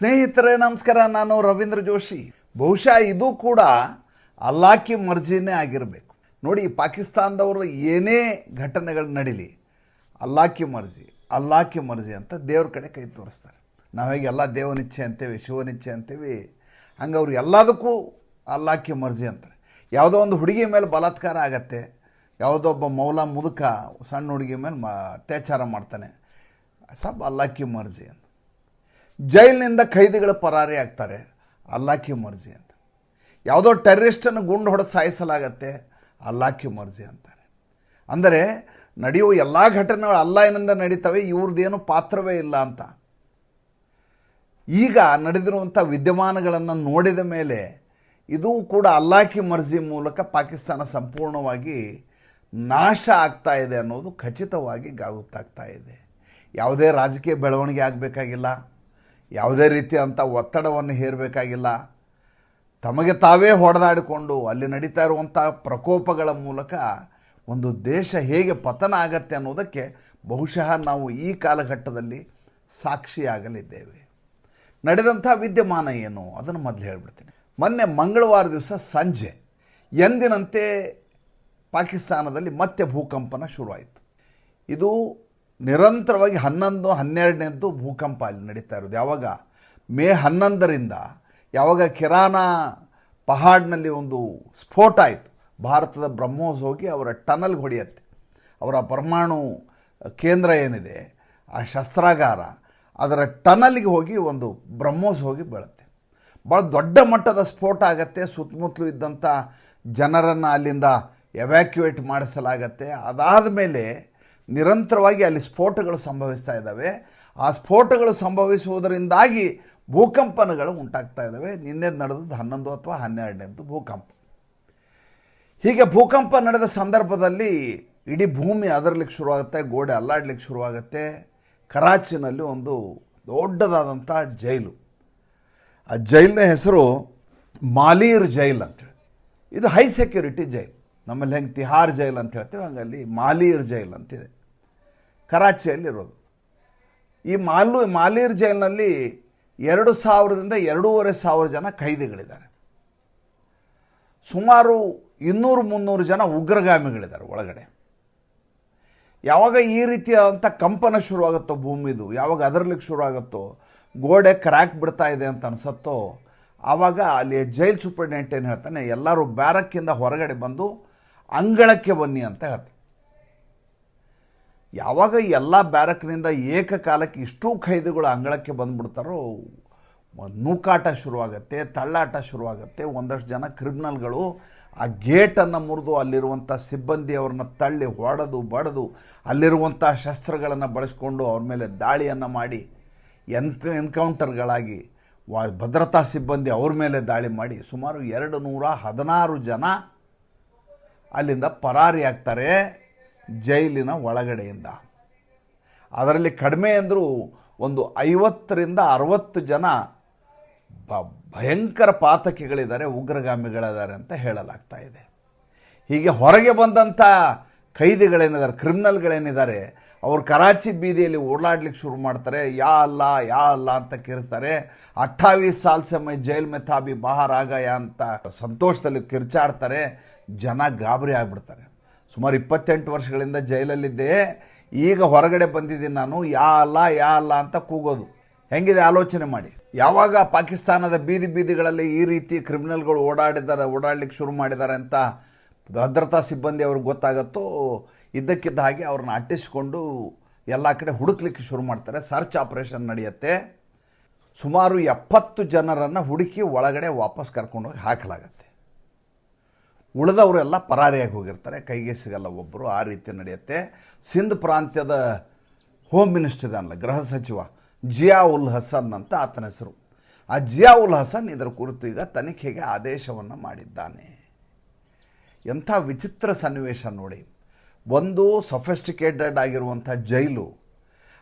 ಸ್ನೇಹಿತರೆ, ನಮಸ್ಕಾರ. ನಾನು ರವೀಂದ್ರ ಜೋಶಿ. ಬಹುಶಃ ಇದು ಕೂಡ ಅಲ್ಲಾಕಿ ಮರ್ಜಿನೇ ಆಗಿರಬೇಕು. ನೋಡಿ, ಪಾಕಿಸ್ತಾನದವರು ಏನೇ ಘಟನೆಗಳು ನಡೀಲಿ, ಅಲ್ಲಾಕಿ ಮರ್ಜಿ ಅಲ್ಲಾಕಿ ಮರ್ಜಿ ಅಂತ ದೇವ್ರ ಕಡೆ ಕೈ ತೋರಿಸ್ತಾರೆ. ನಾವೀಗ ಎಲ್ಲ ದೇವನಿಚ್ಛೆ ಅಂತೇವೆ ಶಿವನಿಚ್ಛೆ ಅಂತೇವಿ, ಹಂಗೆ ಅವ್ರು ಎಲ್ಲದಕ್ಕೂ ಅಲ್ಲಾಕಿ ಮರ್ಜಿ ಅಂತಾರೆ. ಯಾವುದೋ ಒಂದು ಹುಡುಗಿ ಮೇಲೆ ಬಲಾತ್ಕಾರ ಆಗತ್ತೆ, ಯಾವುದೋ ಒಬ್ಬ ಮೌಲ ಮುದುಕ, ಸಣ್ಣ ಹುಡುಗಿ ಮೇಲೆ ಅತ್ಯಾಚಾರ ಮಾಡ್ತಾನೆ, ಸಬ್ ಅಲ್ಲಾಕಿ ಮರ್ಜಿ ಅಂತ. ಜೈಲಿನಿಂದ ಖೈದಿಗಳು ಪರಾರಿ ಆಗ್ತಾರೆ. ಅಲ್ಲಾಕಿ ಮರ್ಜಿ ಅಂತ. ಯಾವುದೋ ಟೆರರಿಸ್ಟನ್ನು ಗುಂಡು ಹೊಡೆದು ಸಾಯಿಸಲಾಗತ್ತೆ. ಅಲ್ಲಾಕಿ ಮರ್ಜಿ ಅಂತಾರೆ. ಅಂದರೆ ನಡೆಯುವ ಎಲ್ಲ ಘಟನೆಗಳು ಅಲ್ಲಾಯಿನಿಂದ ನಡೀತವೆ, ಇವ್ರದ್ದೇನು ಪಾತ್ರವೇ ಇಲ್ಲ ಅಂತ. ಈಗ ನಡೆದಿರುವಂಥ ವಿದ್ಯಮಾನಗಳನ್ನು ನೋಡಿದ ಮೇಲೆ ಇದು ಕೂಡ ಅಲ್ಲಾಕಿ ಮರ್ಜಿ ಮೂಲಕ ಪಾಕಿಸ್ತಾನ ಸಂಪೂರ್ಣವಾಗಿ ನಾಶ ಆಗ್ತಾ ಇದೆ ಅನ್ನೋದು ಖಚಿತವಾಗಿ ಗೊತ್ತಾಗ್ತಾ ಇದೆ. ಯಾವುದೇ ರಾಜಕೀಯ ಬೆಳವಣಿಗೆ ಆಗಬೇಕಾಗಿಲ್ಲ. ಯಾವುದೇ ಅಂತ ಒತ್ತಡವನ್ನು ಹೇರಬೇಕಾಗಿಲ್ಲ. ತಮಗೆ ತಾವೇ ಹೊಡೆದಾಡಿಕೊಂಡು ಅಲ್ಲಿ ನಡೀತಾ ಇರುವಂಥ ಪ್ರಕೋಪಗಳ ಮೂಲಕ ಒಂದು ದೇಶ ಹೇಗೆ ಪತನ ಆಗತ್ತೆ ಅನ್ನೋದಕ್ಕೆ ಬಹುಶಃ ನಾವು ಈ ಕಾಲಘಟ್ಟದಲ್ಲಿ ಸಾಕ್ಷಿಯಾಗಲಿದ್ದೇವೆ. ನಡೆದಂಥ ವಿದ್ಯಮಾನ ಏನು? ಅದನ್ನು ಮೊದಲು ಹೇಳ್ಬಿಡ್ತೀನಿ. ಮೊನ್ನೆ ಮಂಗಳವಾರ ದಿವಸ ಸಂಜೆ ಎಂದಿನಂತೆ ಪಾಕಿಸ್ತಾನದಲ್ಲಿ ಮತ್ತೆ ಭೂಕಂಪನ ಶುರುವಾಯಿತು. ಇದು ನಿರಂತರವಾಗಿ ಹನ್ನೊಂದು, ಹನ್ನೆರಡನೇದ್ದು ಭೂಕಂಪ ಅಲ್ಲಿ ನಡೀತಾ ಇರೋದು. ಯಾವಾಗ? ಮೇ ಹನ್ನೊಂದರಿಂದ ಯಾವಾಗ ಕಿರಾನ ಪಹಾಡ್ನಲ್ಲಿ ಒಂದು ಸ್ಫೋಟ ಆಯಿತು. ಭಾರತದ ಬ್ರಹ್ಮೋಸ್ ಹೋಗಿ ಅವರ ಟನಲ್ಗೆ ಹೊಡೆಯತ್ತೆ. ಅವರ ಪರಮಾಣು ಕೇಂದ್ರ ಏನಿದೆ, ಆ ಶಸ್ತ್ರಾಗಾರ, ಅದರ ಟನಲ್ಗೆ ಹೋಗಿ ಒಂದು ಬ್ರಹ್ಮೋಸ್ ಹೋಗಿ ಬೀಳುತ್ತೆ. ಭಾಳ ದೊಡ್ಡ ಮಟ್ಟದ ಸ್ಫೋಟ ಆಗತ್ತೆ. ಸುತ್ತಮುತ್ತಲು ಇದ್ದಂಥ ಜನರನ್ನು ಅಲ್ಲಿಂದ ಎವ್ಯಾಕ್ಯುವೇಟ್ ಮಾಡಿಸಲಾಗತ್ತೆ. ಅದಾದ ಮೇಲೆ ನಿರಂತರವಾಗಿ ಅಲ್ಲಿ ಸ್ಫೋಟಗಳು ಸಂಭವಿಸ್ತಾ ಇದ್ದಾವೆ. ಆ ಸ್ಫೋಟಗಳು ಸಂಭವಿಸುವುದರಿಂದಾಗಿ ಭೂಕಂಪನಗಳು ಉಂಟಾಗ್ತಾ ಇದ್ದಾವೆ. ನಿನ್ನೆ ನಡೆದದ್ದು ಹನ್ನೊಂದು ಅಥವಾ ಹನ್ನೆರಡನೇದ್ದು ಭೂಕಂಪ. ಹೀಗೆ ಭೂಕಂಪ ನಡೆದ ಸಂದರ್ಭದಲ್ಲಿ ಇಡೀ ಭೂಮಿ ಅದರಲಿಕ್ಕೆ ಶುರುವಾಗುತ್ತೆ, ಗೋಡೆ ಅಲ್ಲಾಡ್ಲಿಕ್ಕೆ ಶುರುವಾಗುತ್ತೆ. ಕರಾಚಿನಲ್ಲಿ ಒಂದು ದೊಡ್ಡದಾದಂಥ ಜೈಲು. ಆ ಜೈಲಿನ ಹೆಸರು ಮಾಲೀರ್ ಜೈಲ್ ಅಂತೇಳಿ ಇದು ಹೈ ಸೆಕ್ಯೂರಿಟಿ ಜೈಲ್. ನಮ್ಮಲ್ಲಿ ಹೆಂಗೆ ತಿಹಾರ್ ಜೈಲ್ ಅಂತ ಹೇಳ್ತೀವಿ, ಹಂಗಲ್ಲಿ ಮಾಲೀರ್ ಜೈಲ್ ಅಂತಿದೆ ಕರಾಚಿಯಲ್ಲಿರೋದು. ಈ ಮಾಲು, ಮಾಲೀರ್ ಜೈಲಿನಲ್ಲಿ ಎರಡು ಸಾವಿರದಿಂದ ಎರಡೂವರೆ ಸಾವಿರ ಜನ ಕೈದಿಗಳಿದ್ದಾರೆ. ಸುಮಾರು ಇನ್ನೂರು ಮುನ್ನೂರು ಜನ ಉಗ್ರಗಾಮಿಗಳಿದ್ದಾರೆ ಒಳಗಡೆ. ಯಾವಾಗ ಈ ರೀತಿಯಾದಂಥ ಕಂಪನ ಶುರುವಾಗುತ್ತೋ ಭೂಮಿದು, ಯಾವಾಗ ಅದರ್ಲಿಕ್ಕೆ ಶುರುವಾಗುತ್ತೋ, ಗೋಡೆ ಕ್ರ್ಯಾಕ್ ಬಿಡ್ತಾ ಇದೆ ಅಂತ ಅನಿಸುತ್ತೋ, ಆವಾಗ ಅಲ್ಲಿ ಜೈಲ್ ಸೂಪರಿಂಟೆಂಡೆಂಟ್ ಏನು ಹೇಳ್ತಾನೆ, ಎಲ್ಲರೂ ಬ್ಯಾರಕ್ಕಿಂದ ಹೊರಗಡೆ ಬಂದು ಅಂಗಳಕ್ಕೆ ಬನ್ನಿ ಅಂತ ಹೇಳ್ತಾರೆ ಯಾವಾಗ ಎಲ್ಲ ಬ್ಯಾರಕ್ನಿಂದ ಏಕಕಾಲಕ್ಕೆ ಇಷ್ಟೂ ಖೈದಿಗಳು ಅಂಗಳಕ್ಕೆ ಬಂದುಬಿಡ್ತಾರೋ, ನೂಕಾಟ ಶುರುವಾಗುತ್ತೆ, ತಳ್ಳಾಟ ಶುರುವಾಗುತ್ತೆ. ಒಂದಷ್ಟು ಜನ ಕ್ರಿಮಿನಲ್ಗಳು ಆ ಗೇಟನ್ನು ಮುರಿದು ಅಲ್ಲಿರುವಂಥ ಸಿಬ್ಬಂದಿಯವ್ರನ್ನ ತಳ್ಳಿ ಹೊಡೆದು ಬಡಿದು ಅಲ್ಲಿರುವಂಥ ಶಸ್ತ್ರಗಳನ್ನು ಬಳಸ್ಕೊಂಡು ಅವ್ರ ಮೇಲೆ ದಾಳಿಯನ್ನು ಮಾಡಿ ಎನ್ ಎನ್ಕೌಂಟರ್ಗಳಾಗಿ ವಾ, ಭದ್ರತಾ ಸಿಬ್ಬಂದಿ ಅವ್ರ ಮೇಲೆ ದಾಳಿ ಮಾಡಿ ಸುಮಾರು ಎರಡು ನೂರ ಹದಿನಾರು ಜನ ಅಲ್ಲಿಂದ ಪರಾರಿ ಆಗ್ತಾರೆ ಜೈಲಿನ ಒಳಗಡೆಯಿಂದ. ಅದರಲ್ಲಿ ಕಡಿಮೆ ಅಂದರೂ ಒಂದು ಐವತ್ತರಿಂದ ಅರವತ್ತು ಜನ ಬ, ಭಯಂಕರ ಪಾತಕಿಗಳಿದ್ದಾರೆ, ಉಗ್ರಗಾಮಿಗಳಿದ್ದಾರೆ ಅಂತ ಹೇಳಲಾಗ್ತಾ ಇದೆ. ಹೀಗೆ ಹೊರಗೆ ಬಂದಂಥ ಕೈದಿಗಳೇನಿದ್ದಾರೆ, ಕ್ರಿಮಿನಲ್ಗಳೇನಿದ್ದಾರೆ, ಅವರು ಕರಾಚಿ ಬೀದಿಯಲ್ಲಿ ಓಡಾಡ್ಲಿಕ್ಕೆ ಶುರು ಮಾಡ್ತಾರೆ, ಯಾ ಅಲ್ಲ ಯಾ ಅಲ್ಲ ಅಂತ ಕಿರಿಸ್ತಾರೆ. ಅಟ್ಟಾವೀಸ್ ಸಾಲ್ ಸಮಯ ಜೈಲ್ ಮೆಥಾಬಿ ಥಾಬಿ ಅಂತ ಸಂತೋಷದಲ್ಲಿ ಕಿರ್ಚಾಡ್ತಾರೆ, ಜನ ಗಾಬರಿ ಆಗಿಬಿಡ್ತಾರೆ. ಸುಮಾರು ಇಪ್ಪತ್ತೆಂಟು ವರ್ಷಗಳಿಂದ ಜೈಲಲ್ಲಿದ್ದೆ. ಈಗ ಹೊರಗಡೆ ಬಂದಿದ್ದೀನಿ ನಾನು. ಯಾ ಅಲ್ಲ ಯಾ ಅಲ್ಲ ಅಂತ ಕೂಗೋದು. ಹೆಂಗಿದೆ ಆಲೋಚನೆ ಮಾಡಿ. ಯಾವಾಗ ಪಾಕಿಸ್ತಾನದ ಬೀದಿ ಬೀದಿಗಳಲ್ಲಿ ಈ ರೀತಿ ಕ್ರಿಮಿನಲ್ಗಳು ಓಡಾಡಿದ್ದಾರೆ, ಓಡಾಡ್ಲಿಕ್ಕೆ ಶುರು ಮಾಡಿದ್ದಾರೆ ಅಂತ ಭದ್ರತಾ ಸಿಬ್ಬಂದಿ ಅವ್ರಿಗೆ ಗೊತ್ತಾಗತ್ತೋ? ಇದ್ದಕ್ಕಿದ್ದ ಹಾಗೆ ಅವ್ರನ್ನ ಅಟ್ಟಿಸಿಕೊಂಡು ಎಲ್ಲ ಕಡೆ ಹುಡುಕ್ಲಿಕ್ಕೆ ಶುರು ಮಾಡ್ತಾರೆ. ಸರ್ಚ್ ಆಪರೇಷನ್ ನಡೆಯುತ್ತೆ. ಸುಮಾರು ಎಪ್ಪತ್ತು ಜನರನ್ನು ಹುಡುಕಿ ಒಳಗಡೆ ವಾಪಸ್ ಕರ್ಕೊಂಡೋಗಿ ಹಾಕಲಾಗತ್ತೆ. ಉಳಿದವರೆಲ್ಲ ಪರಾರಿಯಾಗಿ ಹೋಗಿರ್ತಾರೆ, ಕೈಗೆ ಸಿಗಲ್ಲ ಒಬ್ಬರು ಆ ರೀತಿ ನಡೆಯುತ್ತೆ. ಸಿಂಧ್ ಪ್ರಾಂತ್ಯದ ಹೋಮ್ ಮಿನಿಸ್ಟರ್ ಇದನ್ನಲ್ಲ ಗೃಹ ಸಚಿವ ಜಿಯಾ ಉಲ್ ಹಸನ್ ಅಂತ ಆತನ ಹೆಸರು. ಆ ಜಿಯಾ ಉಲ್ ಹಸನ್ ಇದರ ಕುರಿತು ಈಗ ತನಿಖೆಗೆ ಆದೇಶವನ್ನು ಮಾಡಿದ್ದಾನೆ. ಎಂಥ ವಿಚಿತ್ರ ಸನ್ನಿವೇಶ ನೋಡಿ. ಒಂದು ಸೊಫೆಸ್ಟಿಕೇಟೆಡ್ ಆಗಿರುವಂಥ ಜೈಲು,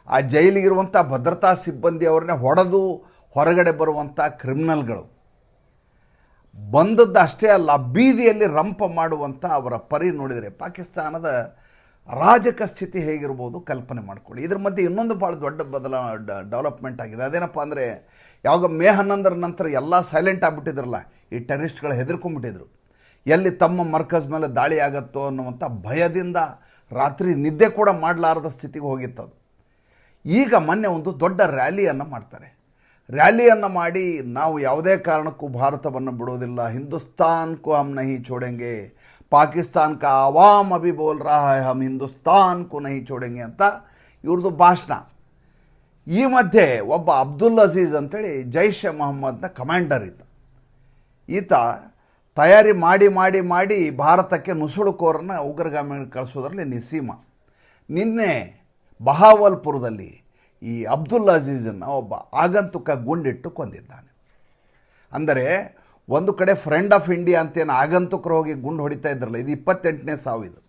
ಆ ಜೈಲಿಗಿರುವಂಥ ಭದ್ರತಾ ಸಿಬ್ಬಂದಿ ಅವ್ರನ್ನೇ ಹೊಡೆದು ಹೊರಗಡೆ ಬರುವಂಥ ಕ್ರಿಮಿನಲ್ಗಳು ಬಂದದ್ದು ಅಷ್ಟೇ ಅಲ್ಲ, ಬೀದಿಯಲ್ಲಿ ರಂಪ ಮಾಡುವಂಥ ಅವರ ಪರಿ ನೋಡಿದರೆ ಪಾಕಿಸ್ತಾನದ ರಾಜಕ ಸ್ಥಿತಿ ಹೇಗಿರ್ಬೋದು ಕಲ್ಪನೆ ಮಾಡ್ಕೊಳ್ಳಿ. ಇದ್ರ ಮಧ್ಯೆ ಇನ್ನೊಂದು ಭಾಳ ದೊಡ್ಡ ಬದಲ ಡೆವಲಪ್ಮೆಂಟ್ ಆಗಿದೆ. ಅದೇನಪ್ಪ ಅಂದರೆ, ಯಾವಾಗ ಮೇ ಹನ್ನೊಂದರ ನಂತರ ಎಲ್ಲ ಸೈಲೆಂಟ್ ಆಗಿಬಿಟ್ಟಿದ್ರಲ್ಲ, ಈ ಟೆರಿಸ್ಟ್ಗಳು ಹೆದರ್ಕೊಂಡ್ಬಿಟ್ಟಿದ್ರು. ಎಲ್ಲಿ ತಮ್ಮ ಮರ್ಕಜ್ ಮೇಲೆ ದಾಳಿ ಆಗತ್ತೋ ಅನ್ನುವಂಥ ಭಯದಿಂದ ರಾತ್ರಿ ನಿದ್ದೆ ಕೂಡ ಮಾಡಲಾರದ ಸ್ಥಿತಿಗೆ ಹೋಗಿತ್ತದು ಈಗ ಮೊನ್ನೆ ಒಂದು ದೊಡ್ಡ ರ್ಯಾಲಿಯನ್ನು ಮಾಡ್ತಾರೆ. ರ್ಯಾಲಿಯನ್ನು ಮಾಡಿ ನಾವು ಯಾವುದೇ ಕಾರಣಕ್ಕೂ ಭಾರತವನ್ನು ಬಿಡೋದಿಲ್ಲ ಹಿಂದೂಸ್ತಾನ್ ಕೋ ಹಮ್ ನಹಿ ಚೋಡೆಂಗೆ ಪಾಕಿಸ್ತಾನ್ ಕಾ ಅವಾಮ್ ಅಭಿ ಬೋಲ್ ರಾ ಹಮ್ ಹಿಂದೂಸ್ತಾನ್ ಕೋ ನಹಿ ಚೋಡೆಂಗೆ ಅಂತ ಇವ್ರದ್ದು ಭಾಷಣ. ಈ ಮಧ್ಯೆ ಒಬ್ಬ ಅಬ್ದುಲ್ ಅಜೀಜ್ ಅಂತೇಳಿ ಜೈಷ್ ಎ ಮೊಹಮ್ಮದ್ನ ಕಮಾಂಡರ್ ಇತ್ತು ಈತ ತಯಾರಿ ಮಾಡಿ ಮಾಡಿ ಮಾಡಿ ಭಾರತಕ್ಕೆ ನುಸುಳುಕೋರನ್ನ ಉಗ್ರಗಾಮಿಗಳು ಕಳಿಸೋದ್ರಲ್ಲಿ ನಿಸೀಮ. ನಿನ್ನೆ ಬಹಾವಲ್ಪುರದಲ್ಲಿ ಈ ಅಬ್ದುಲ್ ಅಜೀಜನ್ನು ಒಬ್ಬ ಆಗಂತುಕ ಗುಂಡಿಟ್ಟು ಕೊಂದಿದ್ದಾನೆ ಅಂದರೆ ಒಂದು ಕಡೆ ಫ್ರೆಂಡ್ ಆಫ್ ಇಂಡಿಯಾ ಅಂತೇನು ಆಗಂತುಕರು ಹೋಗಿ ಗುಂಡು ಹೊಡಿತಾ ಇದ್ರಲ್ಲ, ಇದು ಇಪ್ಪತ್ತೆಂಟನೇ ಸಾವು ಇದು.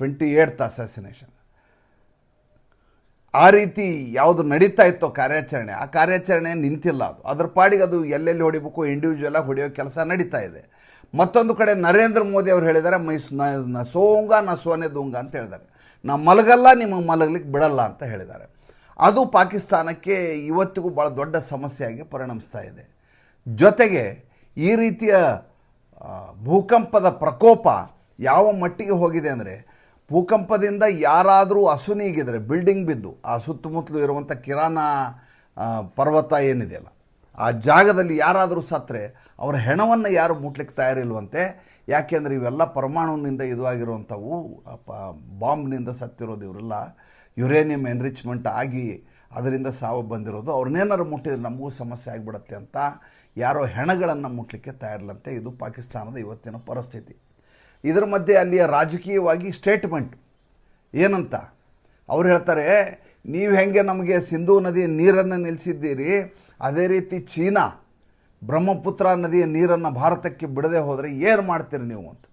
ಟ್ವೆಂಟಿ ಏಯ್ತ್ ಅಸಾಸಿನೇಷನ್ ಆ ರೀತಿ ಯಾವುದು ನಡೀತಾ ಇತ್ತೋ ಕಾರ್ಯಾಚರಣೆ, ಆ ಕಾರ್ಯಾಚರಣೆ ನಿಂತಿಲ್ಲ ಅದು. ಅದ್ರ ಪಾಡಿಗೆ ಅದು ಎಲ್ಲೆಲ್ಲಿ ಹೊಡಿಬೇಕು ಇಂಡಿವಿಜುವಲ್ ಆಗಿ ಹೊಡೆಯೋ ಕೆಲಸ ನಡೀತಾ ಇದೆ. ಮತ್ತೊಂದು ಕಡೆ ನರೇಂದ್ರ ಮೋದಿ ಅವರು ಹೇಳಿದ್ದಾರೆ ಮೈಸ್, ನ ಸೋಂಗ ನ ಸೋನೆ ದುಂಗ ಅಂತ ಹೇಳಿದ್ದಾರೆ ನಾ ಮಲಗಲ್ಲ, ನಿಮಗೆ ಮಲಗಲಿಕ್ಕೆ ಬಿಡಲ್ಲ ಅಂತ ಹೇಳಿದ್ದಾರೆ ಅದು ಪಾಕಿಸ್ತಾನಕ್ಕೆ ಇವತ್ತಿಗೂ ಭಾಳ ದೊಡ್ಡ ಸಮಸ್ಯೆಯಾಗಿ ಪರಿಣಮಿಸ್ತಾ ಇದೆ. ಜೊತೆಗೆ ಈ ರೀತಿಯ ಭೂಕಂಪದ ಪ್ರಕೋಪ ಯಾವ ಮಟ್ಟಿಗೆ ಹೋಗಿದೆ ಅಂದರೆ, ಭೂಕಂಪದಿಂದ ಯಾರಾದರೂ ಅಸುನೀಗಿದ್ರೆ, ಬಿಲ್ಡಿಂಗ್ ಬಿದ್ದು, ಆ ಸುತ್ತಮುತ್ತಲು ಇರುವಂಥ ಕಿರಾಣ ಪರ್ವತ ಏನಿದೆಯಲ್ಲ, ಆ ಜಾಗದಲ್ಲಿ ಯಾರಾದರೂ ಸತ್ತರೆ ಅವರ ಹೆಣವನ್ನು ಯಾರು ಮುಟ್ಲಿಕ್ಕೆ ತಯಾರಿಲ್ವಂತೆ? ಯಾಕೆಂದರೆ ಇವೆಲ್ಲ ಪರಮಾಣುವಿನಿಂದ ಇದು ಆಗಿರುವಂಥವು ಬಾಂಬ್ನಿಂದ ಸತ್ತಿರೋದು ಇವರೆಲ್ಲ. ಯುರೇನಿಯಂ ಎನ್ರಿಚ್ಮೆಂಟ್ ಆಗಿ ಅದರಿಂದ ಸಾವು ಬಂದಿರೋದು. ಅವ್ರನ್ನೇನಾರು ಮುಟ್ಟಿದ್ರೆ ನಮಗೂ ಸಮಸ್ಯೆ ಆಗಿಬಿಡತ್ತೆ ಅಂತ ಯಾರೋ ಹೆಣಗಳನ್ನು ಮುಟ್ಟಲಿಕ್ಕೆ ತಯಾರಿಲ್ಲಂತೆ. ಇದು ಪಾಕಿಸ್ತಾನದ ಇವತ್ತಿನ ಪರಿಸ್ಥಿತಿ. ಇದರ ಮಧ್ಯೆ ಅಲ್ಲಿಯ ರಾಜಕೀಯವಾಗಿ ಸ್ಟೇಟ್ಮೆಂಟ್ ಏನಂತ? ಅವ್ರು ಹೇಳ್ತಾರೆ, ನೀವು ಹೆಂಗೆ ನಮಗೆ ಸಿಂಧೂ ನದಿಯ ನೀರನ್ನು ನಿಲ್ಲಿಸಿದ್ದೀರಿ ಅದೇ ರೀತಿ ಚೀನಾ ಬ್ರಹ್ಮಪುತ್ರ ನದಿಯ ನೀರನ್ನು ಭಾರತಕ್ಕೆ ಬಿಡದೆ ಹೋದರೆ ಏನು ಮಾಡ್ತೀರಿ ನೀವು? ಅಂತ.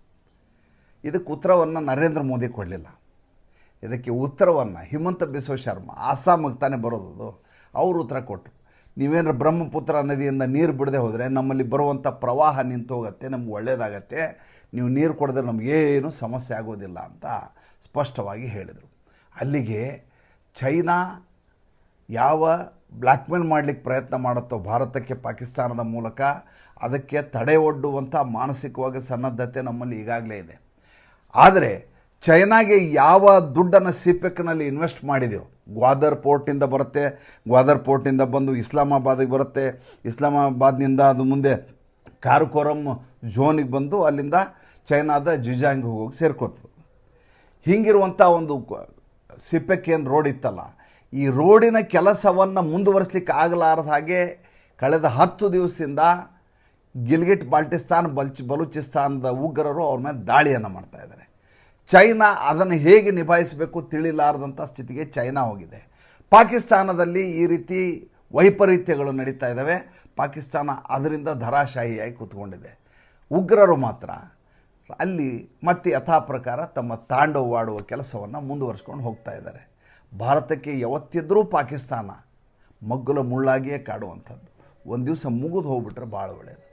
ಇದಕ್ಕೆ ಉತ್ತರವನ್ನು ನರೇಂದ್ರ ಮೋದಿ ಕೊಡಲಿಲ್ಲ. ಇದಕ್ಕೆ ಉತ್ತರವನ್ನು ಹಿಮಂತ ಬಿಸ್ವ ಶರ್ಮ, ಆಸಾಮಿಗೆ ತಾನೇ ಬರೋದು ಅವರು ಉತ್ತರ ಕೊಟ್ಟರು ನೀವೇನಾರು ಬ್ರಹ್ಮಪುತ್ರ ನದಿಯಿಂದ ನೀರು ಬಿಡದೆ ಹೋದರೆ ನಮ್ಮಲ್ಲಿ ಬರುವಂಥ ಪ್ರವಾಹ ನಿಂತು ಹೋಗುತ್ತೆ, ನಮ್ಗೆ ಒಳ್ಳೆಯದಾಗತ್ತೆ ನೀವು ನೀರು ಕೊಡದ್ರೆ ನಮಗೇನು ಸಮಸ್ಯೆ ಆಗೋದಿಲ್ಲ ಅಂತ ಸ್ಪಷ್ಟವಾಗಿ ಹೇಳಿದರು. ಅಲ್ಲಿಗೆ ಚೈನಾ ಯಾವ ಬ್ಲ್ಯಾಕ್ಮೇಲ್ ಮಾಡಲಿಕ್ಕೆ ಪ್ರಯತ್ನ ಮಾಡುತ್ತೋ ಭಾರತಕ್ಕೆ ಪಾಕಿಸ್ತಾನದ ಮೂಲಕ, ಅದಕ್ಕೆ ತಡೆ ಒಡ್ಡುವಂಥ ಮಾನಸಿಕವಾಗಿ ಸನ್ನದ್ಧತೆ ನಮ್ಮಲ್ಲಿ ಈಗಾಗಲೇ ಇದೆ. ಆದರೆ ಚೈನಾಗೆ ಯಾವ ದುಡ್ಡನ್ನು ಸಿಪೆಕ್ನಲ್ಲಿ ಇನ್ವೆಸ್ಟ್ ಮಾಡಿದೆವು ಗ್ವಾದರ್ ಪೋರ್ಟಿಂದ ಬರುತ್ತೆ, ಗ್ವಾದರ್ ಪೋರ್ಟಿಂದ ಬಂದು ಇಸ್ಲಾಮಾಬಾದಿಗೆ ಬರುತ್ತೆ, ಇಸ್ಲಾಮಾಬಾದ್ನಿಂದ ಅದು ಮುಂದೆ ಕಾರ್ಕೋರಂ ಝೋನಿಗೆ ಬಂದು ಅಲ್ಲಿಂದ ಚೈನಾದ ಜಿಜಾಂಗ್ ಹೋಗಿ ಸೇರ್ಕೋತದೆ ಹೀಗಿರುವಂಥ ಒಂದು ಸಿಪೆಕ್ ಏನು ರೋಡ್ ಇತ್ತಲ್ಲ, ಈ ರೋಡಿನ ಕೆಲಸವನ್ನು ಮುಂದುವರಿಸಲಿಕ್ಕೆ ಆಗಲಾರದ ಹಾಗೆ ಕಳೆದ ಹತ್ತು ದಿವಸದಿಂದ ಗಿಲ್ಗಿಟ್, ಬಾಲ್ಟಿಸ್ತಾನ್, ಬಲ್ಚ್, ಬಲೂಚಿಸ್ತಾನದ ಉಗ್ರರು ಅವ್ರ ಮೇಲೆ ದಾಳಿಯನ್ನು ಮಾಡ್ತಾ ಇದ್ದಾರೆ. ಚೈನಾ ಅದನ್ನು ಹೇಗೆ ನಿಭಾಯಿಸಬೇಕು ತಿಳಿಲಾರದಂಥ ಸ್ಥಿತಿಗೆ ಚೈನಾ ಹೋಗಿದೆ. ಪಾಕಿಸ್ತಾನದಲ್ಲಿ ಈ ರೀತಿ ವೈಪರೀತ್ಯಗಳು ನಡೀತಾ ಇದ್ದಾವೆ. ಪಾಕಿಸ್ತಾನ ಅದರಿಂದ ಧರಾಶಾಹಿಯಾಗಿ ಕೂತ್ಕೊಂಡಿದೆ. ಉಗ್ರರು ಮಾತ್ರ ಅಲ್ಲಿ ಮತ್ತೆ ಯಥಾ ಪ್ರಕಾರ ತಮ್ಮ ತಾಂಡವವಾಡುವ ಕೆಲಸವನ್ನು ಮುಂದುವರಿಸ್ಕೊಂಡು ಹೋಗ್ತಾ ಇದ್ದಾರೆ. ಭಾರತಕ್ಕೆ ಯಾವತ್ತಿದ್ರೂ ಪಾಕಿಸ್ತಾನ ಮಗ್ಗುಲ ಮುಳ್ಳಾಗಿಯೇ ಕಾಡುವಂಥದ್ದು. ಒಂದು ದಿವಸ ಮುಗಿದು ಹೋಗ್ಬಿಟ್ರೆ ಭಾಳ ಒಳ್ಳೆಯದು